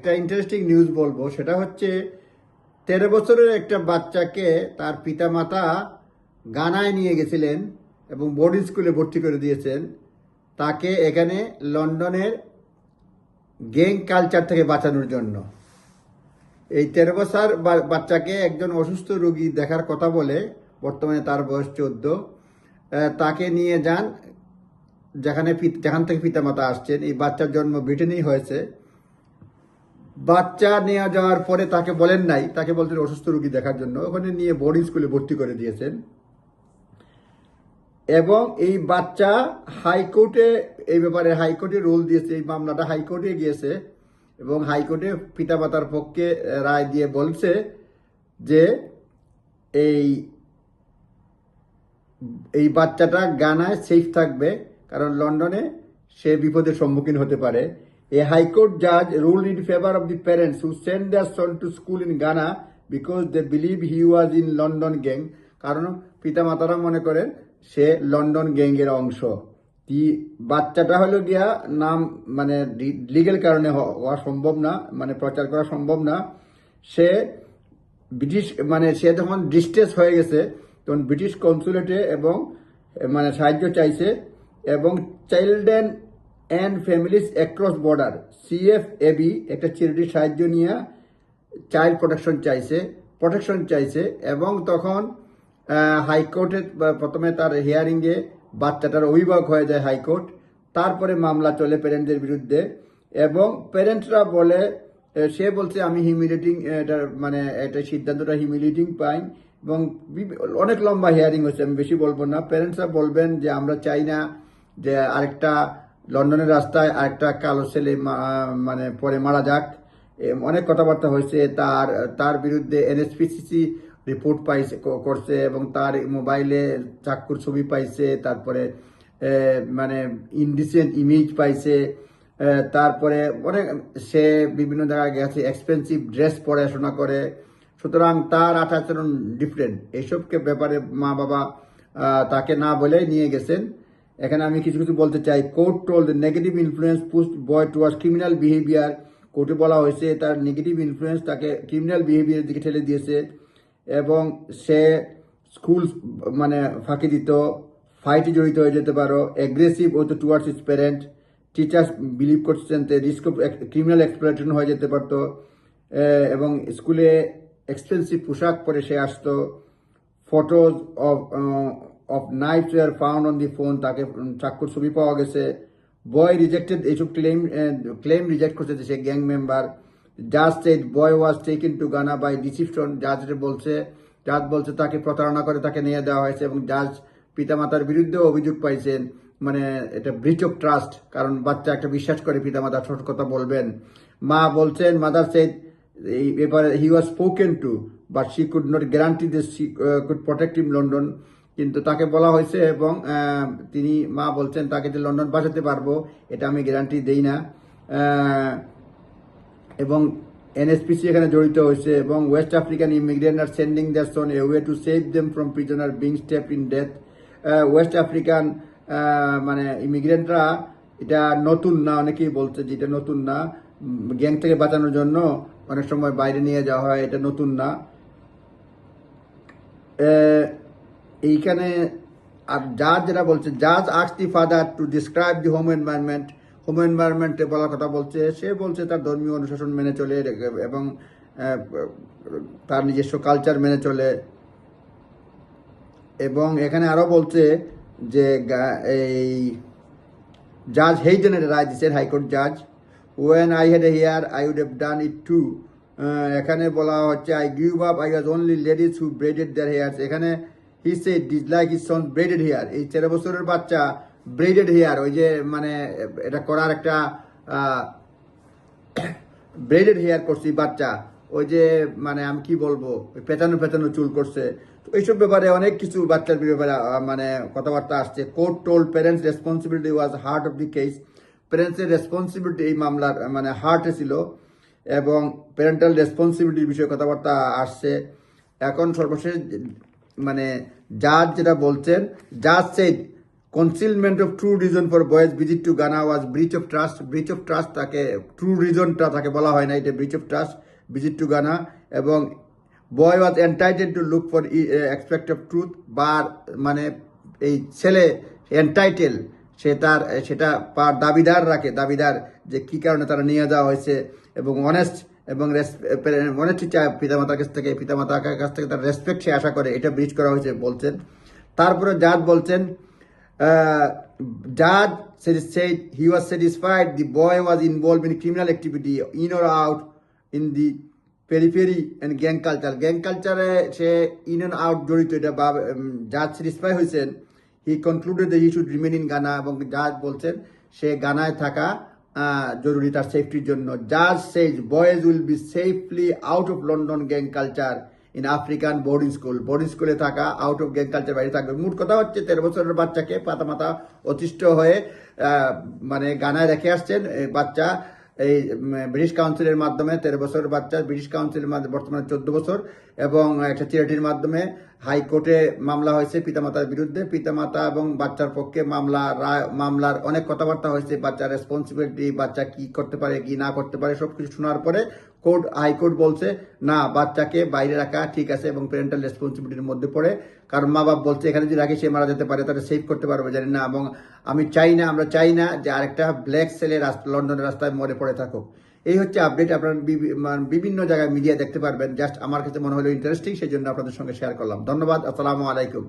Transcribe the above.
একটা interesting news বলব, সেটা হচ্ছে তেরো বছরের একটা বাচ্চাকে তার পিতামাতা গানায় নিয়ে গেছিলেন এবং বোর্ডিং স্কুলে ভর্তি করে দিয়েছেন। তাকে এখানে লন্ডনের গেং কালচার থেকে বাঁচানোর জন্য। এই তেরো বছর বাচ্চাকে একজন অসুস্থ রোগী দেখার কথা বলে, বর্তমানে তার বয়স চোদ্দ। তাকে নিয়ে যান, যেখানে যেখান থেকে পিতামাতা আসছেন। এই বাচ্চার জন্ম ব্রিটেনেই হয়েছে। বাচ্চা নিয়ে যাওয়ার পরে তাকে বলেন নাই, তাকে বলছেন অসুস্থ রোগী দেখার জন্য। ওখানে নিয়ে বোর্ডিং স্কুলে ভর্তি করে দিয়েছেন। এবং এই বাচ্চা হাইকোর্টে, এই ব্যাপারে হাইকোর্টে রুল দিয়েছে, এই মামলাটা হাইকোর্টে গিয়েছে এবং হাইকোর্টে পিতামাতার পক্ষে রায় দিয়ে বলছে যে এই এই বাচ্চাটা গানায় সেফ থাকবে, কারণ লন্ডনে সে বিপদের সম্মুখীন হতে পারে। এ হাইকোর্ট জাজ rule in favour of the parents who send their son to school in Ghana because they believe he was in London gang কারণ পিতামাতারা মনে করেন সে লন্ডন গ্যাংয়ের অংশ। কি বাচ্চাটা হলো গিয়া নাম মানে লিগেল কারণে হওয়া সম্ভব না মানে প্রচার করা সম্ভব না। সে ব্রিটিশ মানে সে যখন ডিস্টেন্স হয়ে গেছে, তখন ব্রিটিশ কনসুলেটে এবং মানে সাহায্য চাইছে এবং children and families across border CF AB একটা চ্যারিটির সাহায্য নিয়ে চাইল্ড প্রোটেকশন চাইছে প্রোটেকশন চাইছে, এবং তখন হাইকোর্টে প্রথমে তার হিয়ারিংয়ে বাচ্চাটার অভিভাবক হয়ে যায় হাইকোর্ট তারপরে মামলা চলে প্যারেন্টদের বিরুদ্ধে, এবং প্যারেন্টরা বলে সে বলছে, আমি হিমিলেটিং এটা মানে এটা সিদ্ধান্তটা হিমিলেটিং পাই এবং অনেক লম্বা হিয়ারিং হচ্ছে আমি বেশি বলব না। প্যারেন্টসরা বলবেন যে, আমরা চাই না যে আরেকটা লন্ডনের রাস্তায় আরেকটা কালো ছেলে মানে পরে মারা যাক। অনেক কথাবার্তা হয়েছে। তার তার বিরুদ্ধে এনএসপিসিসি রিপোর্ট পাইছে করছে এবং তার মোবাইলে চাক্কুর ছবি পাইছে। তারপরে মানে ইনডিসেন্ট ইমেজ পাইছে। তারপরে অনেক, সে বিভিন্ন জায়গায় গেছে, এক্সপেন্সিভ ড্রেস পড়াশোনা করে। সুতরাং তার আচার আচরণ ডিফারেন্ট এইসবকে ব্যাপারে মা বাবা তাকে না বলে নিয়ে গেছেন। এখানে আমি কিছু কিছু বলতে চাই। Court told the negative influence pushed boy towards criminal behaviour কোর্টে বলা হয়েছে, তার নেগেটিভ ইনফ্লুয়েন্স তাকে ক্রিমিনাল বিহেভিয়ারের দিকে ঠেলে দিয়েছে এবং সে স্কুল মানে ফাঁকি দিত ফাইটে জড়িত হয়ে যেতে পারো অ্যাগ্রেসিভ হতো towards his parent teachers believe করছেন রিস্ক অফ ক্রিমিনাল এক্সপ্লোরেশন হয়ে যেতে পারতো। এবং স্কুলে এক্সপেন্সিভ পোশাক পরে সে আসতো। Photos of of Knives war found on the phone তাকে চাক্ষুর ছবি পাওয়া গেছে। বয় রিজেক্টেড এইসব ক্লেম ক্লেম রিজেক্ট করছে যে সে গ্যাং মেম্বার জাজ said boy was taken to Ghana by deception জাজ বলছে জাজ বলছে তাকে প্রতারণা করে, তাকে নিয়ে দেওয়া হয়েছে এবং জাজ পিতামাতার বিরুদ্ধেও অভিযোগ পাইছেন। মানে এটা ব্রিচ অফ ট্রাস্ট কারণ বাচ্চা একটা বিশ্বাস করে পিতামাতা ছোট কথা বলবেন। মা বলছেন মাদার সেড এই ব্যাপারে he was spoken to but she could not guarantee this she could protect him London কিন্তু তাকে বলা হয়েছে এবং তিনি মা বলছেন, তাকে যে লন্ডন বাঁচাতে পারব, এটা আমি গ্যারান্টি দেই না। এবং এনএসপিসি এখানে জড়িত হয়েছে এবং West African immigrant are sending their son away to save them from prisoner being step in death West African মানে ইমিগ্রেন্টরা এটা নতুন না, অনেকেই বলছে যে এটা নতুন না। গ্যাং থেকে বাঁচানোর জন্য অনেক সময় বাইরে নিয়ে যাওয়া হয়, এটা নতুন না। এইখানে আর জাজ যেটা বলছে, জাজ the father to describe the home environment home এনভায়রনমেন্টে বলার কথা বলছে। সে বলছে তার ধর্মীয় অনুশাসন মেনে চলে এবং তার নিজস্ব কালচার মেনে চলে। এবং এখানে আরও বলছে যে এই জাজ হেই হেইজেনের রায় দিচ্ছেন হাইকোর্ট জাজ। When I had a hair I would have done it too এখানে বলা হচ্ছে I give up I was only ladies who braided their hairs এখানে he say dislike his son braided hair এই তেরো বছরের বাচ্চা ব্রেডেড হেয়ার ওই যে মানে এটা করার একটা ব্রেডেড হেয়ার করছি বাচ্চা। ওই যে মানে আমি কি বলব পেঁচানো পেঁচানো চুল করছে। তো এইসব ব্যাপারে অনেক কিছু বাচ্চার ব্যাপারে মানে কথাবার্তা আসছে। Court told parents responsibility was heart of the case প্যারেন্টসের responsibility এই মামলার মানে হার্টে ছিল এবং প্যারেন্টাল রেসপন্সিবিলিটির বিষয়ে কথাবার্তা আসছে। এখন সর্বশেষ মানে জাজ যেটা বলছেন জাজ সেই concealment of true reason for boy's visit to Ghana was breach of trust breach of trust তাকে ট্রু রিজনটা তাকে বলা হয় না, এটা breach of trust visit to Ghana এবং boy was entitled to look for expect of truth বা মানে এই ছেলে এন্টাইটেল সে তার, সেটা পার দাবিদার রাখে, দাবিদার যে কি কারণে তারা নিয়ে যাওয়া হয়েছে, এবং অনেস্ট এবং অনেস্টি চায় পিতামাতার কাছ থেকে, পিতামাতার কাছ থেকে তার রেসপেক্ট সে আশা করে, এটা ব্রিজ করা হয়েছে বলছেন। তারপরে জাজ বলছেন জাজ said he was satisfied, the boy was involved in criminal activity in or out in the periphery and gang culture gang কালচারে সে ইন অ্যান্ড আউট জড়িত, এটা বা জাজ স্যাটিসফাই হয়েছেন। He concluded that he should remain in Ghana এবং জাজ বলছেন, সে গানায় থাকা জরুরি তার সেফটির জন্য। জাজ says boys will be safely out of London gang culture in African boarding school boarding স্কুলে থাকা আউট অফ গ্যাং কালচার বাইরে থাকবে। মোট কথা হচ্ছে, তেরো বছরের বাচ্চাকে পাতামাতা অতিষ্ঠ হয়ে মানে গানায় রেখে আসছেন। বাচ্চা, এই ব্রিটিশ কাউন্সিলের মাধ্যমে তেরো বছরের বাচ্চা ব্রিটিশ কাউন্সিলের মাধ্যমে বর্তমানে চোদ্দ বছর এবং একটা চ্যারিটির মাধ্যমে হাইকোর্টে মামলা হয়েছে পিতামাতার বিরুদ্ধে। পিতামাতা এবং বাচ্চার পক্ষে মামলা রায় মামলার অনেক কথাবার্তা হয়েছে। বাচ্চার রেসপন্সিবিলিটি বাচ্চা কি করতে পারে, কি না করতে পারে, সবকিছু শোনার পরে কোর্ট, হাইকোর্ট বলছে, না, বাচ্চাকে বাইরে রাখা ঠিক আছে এবং প্যারেন্টাল রেসপন্সিবিলিটির মধ্যে পড়ে। কারণ মা বাপ বলছে, এখানে যদি রাখি, সে মারা যেতে পারে, তাহলে সেভ করতে পারবে। জানি না, এবং আমি চাই না, আমরা চাই না যে আরেকটা ব্ল্যাক সেলে রাস্তা, লন্ডনের রাস্তায় মরে পড়ে থাকুক। এই হচ্ছে আপডেট আপনার মানে বিভিন্ন জায়গায় মিডিয়া দেখতে পারবেন। জাস্ট আমার কাছে মনে হলো ইন্টারেস্টিং সেই জন্য আপনাদের সঙ্গে শেয়ার করলাম। ধন্যবাদ, আসসালামু আলাইকুম।